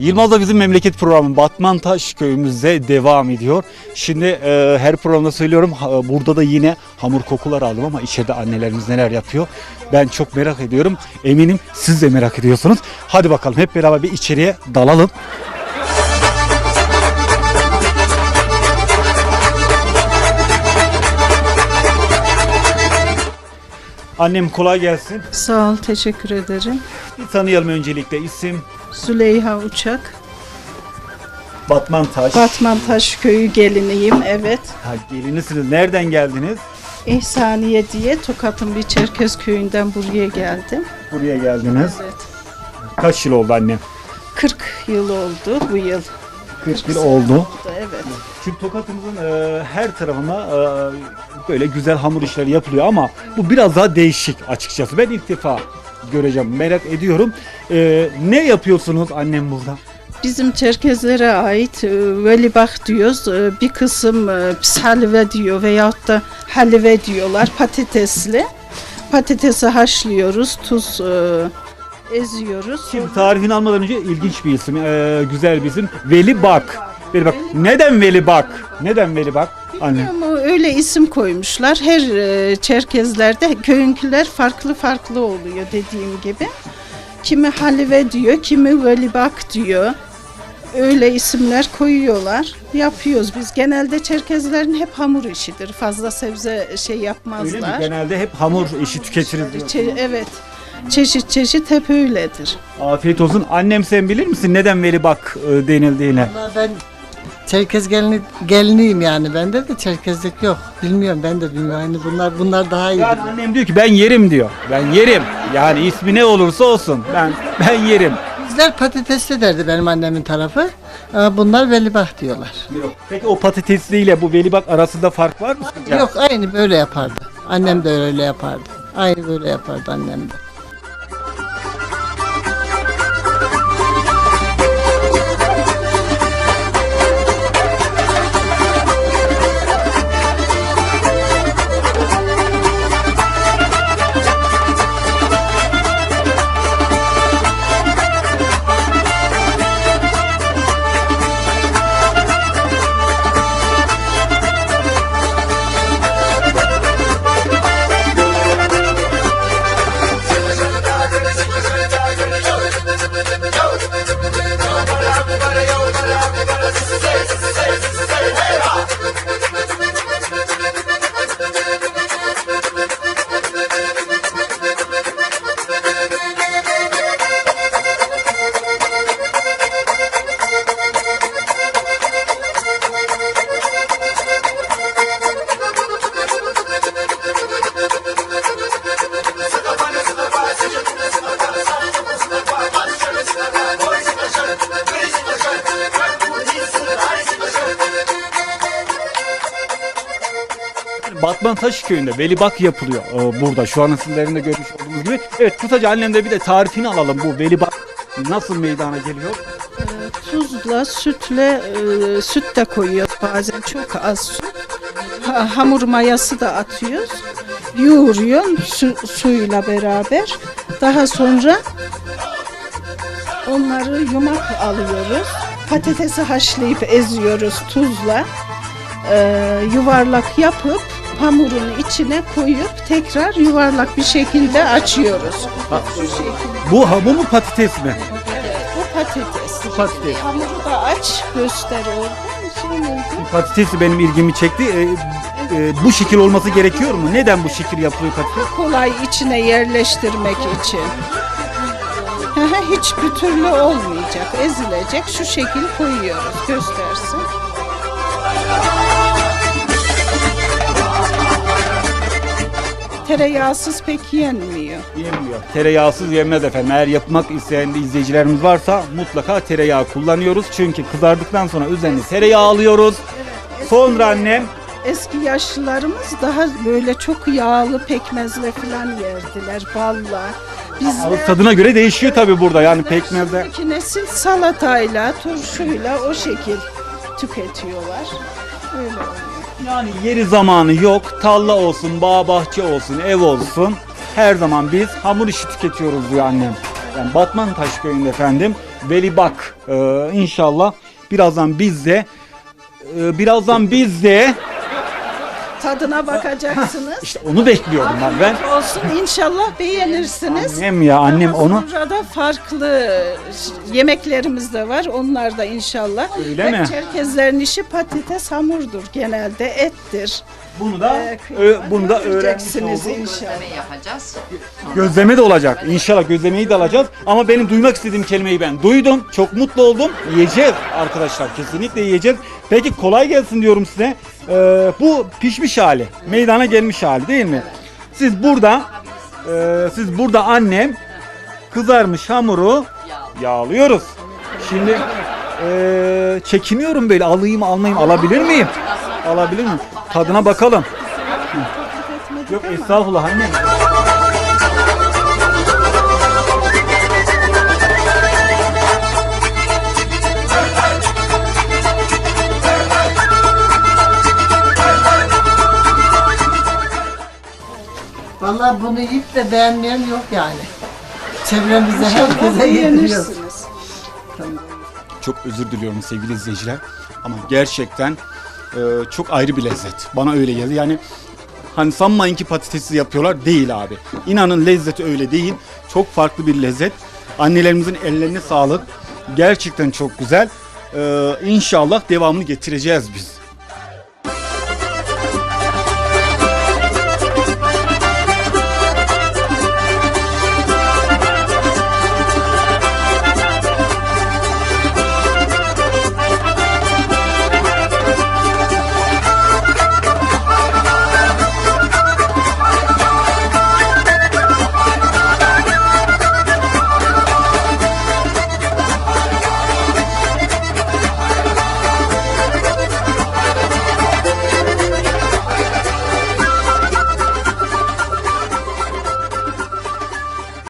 Yılmaz'da bizim memleket programı Batmantaş köyümüzde devam ediyor. Şimdi e, her programda söylüyorum ha- burada da yine hamur kokular aldım ama içeride annelerimiz neler yapıyor. Ben çok merak ediyorum. Eminim siz de merak ediyorsunuz. Hadi bakalım hep beraber bir içeriye dalalım. Annem kolay gelsin. Sağ ol, teşekkür ederim. Bir tanıyalım öncelikle isim Züleyha Uçak, Batmantaş. Batmantaş köyü geliniyim, evet. Ha, gelinisiniz. Nereden geldiniz? İhsaniye diye Tokat'ın bir Çerkez köyünden buraya geldim. Buraya geldiniz. Evet. Kaç yıl oldu annem? 40 yıl oldu bu yıl. 40 yıl oldu. Evet. Çünkü Tokat'ımızın e, her tarafına e, böyle güzel hamur işleri yapılıyor ama bu biraz daha değişik açıkçası. Ben ilk defa göreceğim, merak ediyorum. E, ne yapıyorsunuz annem burada? Bizim Çerkezlere ait e, diyoruz. E, Bir kısım e, psalve diyor veyahut da halive diyorlar patatesli. Patatesi haşlıyoruz, tuz e, eziyoruz. Şimdi tarifini almadan önce ilginç bir isim, e, güzel bir isim. Veli Bak. Veli Bak. Neden Veli Bak? Neden Veli Bak? Anne. Ama öyle isim koymuşlar. Her e, Çerkezlerde köyünküler farklı farklı oluyor dediğim gibi. Kimi halive diyor, kimi velibak diyor. Öyle isimler koyuyorlar. Yapıyoruz biz. Genelde Çerkezlerin hep hamur işidir. Fazla sebze şey Öyle mi? yapmazlar. Genelde hep hamur işi tüketiriz diyor. Çe- evet. Çeşit çeşit hep öyledir. Afiyet olsun. Annem sen bilir misin neden Veli Bak e, denildiğini? Vallahi ben Çerkez gelini, geliniyim yani. Bende de Çerkezlik yok. Bilmiyorum ben de bilmiyorum. Yani bunlar bunlar daha iyi. Yani annem diyor ki ben yerim diyor. Ben yerim. Yani ismi ne olursa olsun. Ben ben yerim. Bizler patatesli derdi benim annemin tarafı. Ama bunlar velibah diyorlar. Peki o patatesli ile bu Veli Bak arasında fark var mı? sizce? Yok aynı böyle yapardı. Annem de öyle yapardı. Aynı böyle yapardı annem de. Batman Taş köyünde Veli Bak yapılıyor e, burada. Şu an sizlerin de görmüş olduğunuz gibi. Evet kısaca annemde bir de tarifini alalım bu Veli Bak nasıl meydana geliyor? Tuzla, sütle, e, süt de koyuyoruz bazen çok az süt. Ha- hamur mayası da atıyoruz. Yoğuruyor su, suyla beraber. Daha sonra onları yumak alıyoruz. Patatesi haşlayıp eziyoruz tuzla. E, yuvarlak yapıp hamurun içine koyup tekrar yuvarlak bir şekilde açıyoruz. Şu şekilde. Bu hamur mu patates mi? Bu patates. Bu patates. Hamuru da aç göster orada. Neydi? Patatesi benim ilgimi çekti. E, e, bu şekil olması gerekiyor mu? Neden bu şekil yapılıyor patates? Kolay içine yerleştirmek için. Hiçbir türlü olmayacak. Ezilecek. Şu şekil koyuyoruz. Göstersin. Tereyağsız pek yenmiyor. Yenmiyor. Tereyağsız yenmez efendim. Eğer yapmak isteyen de izleyicilerimiz varsa mutlaka tereyağı kullanıyoruz. Çünkü kızardıktan sonra üzerine tereyağı alıyoruz. Sonra annem Eski yaşlılarımız daha böyle çok yağlı pekmezle falan yerdiler. Balla. Bizler tadına göre değişiyor tabi burada yani pekmezde. Şimdiki nesil salatayla, turşuyla o şekil tüketiyorlar. Öyle. Yani yeri zamanı yok. Talla olsun, bağ bahçe olsun, ev olsun. Her zaman biz hamur işi tüketiyoruz diyor annem. Yani Batman Taş köyünde efendim Veli bak e, inşallah birazdan biz de e, birazdan biz de Tadına bakacaksınız. işte onu bekliyorum ben. Ben olsun inşallah beğenirsiniz. annem ya annem Daha onu Sonra da farklı yemeklerimiz de var. Onlar da inşallah. Öyle Ve mi? Çerkezlerin işi patates hamurdur genelde ettir. Bunu da Ee, ö- bunu da öğrenmiş göreceksiniz olduk. inşallah. Gözleme yapacağız. Gözleme de olacak. İnşallah gözlemeyi de alacağız. Ama benim duymak istediğim kelimeyi ben duydum. Çok mutlu oldum. Yiyeceğiz arkadaşlar. Kesinlikle yiyeceğiz. Peki kolay gelsin diyorum size. Ee, bu pişmiş hali. Meydana gelmiş hali değil mi? Siz burada e, siz burada annem kızarmış hamuru yağlıyoruz. Şimdi e, çekiniyorum böyle alayım almayayım alabilir miyim? Alabilir miyim? Tadına bakalım. Yok estağfurullah annem. Vallahi bunu yiyip de beğenmeyen yok yani. Çevremizde İnşallah herkese yediriyoruz. Çok özür diliyorum sevgili izleyiciler. Ama gerçekten e, çok ayrı bir lezzet. Bana öyle geldi. Yani hani sanmayın ki patatesi yapıyorlar. Değil abi. İnanın lezzeti öyle değil. Çok farklı bir lezzet. Annelerimizin ellerine sağlık. Gerçekten çok güzel. E, inşallah devamını getireceğiz biz.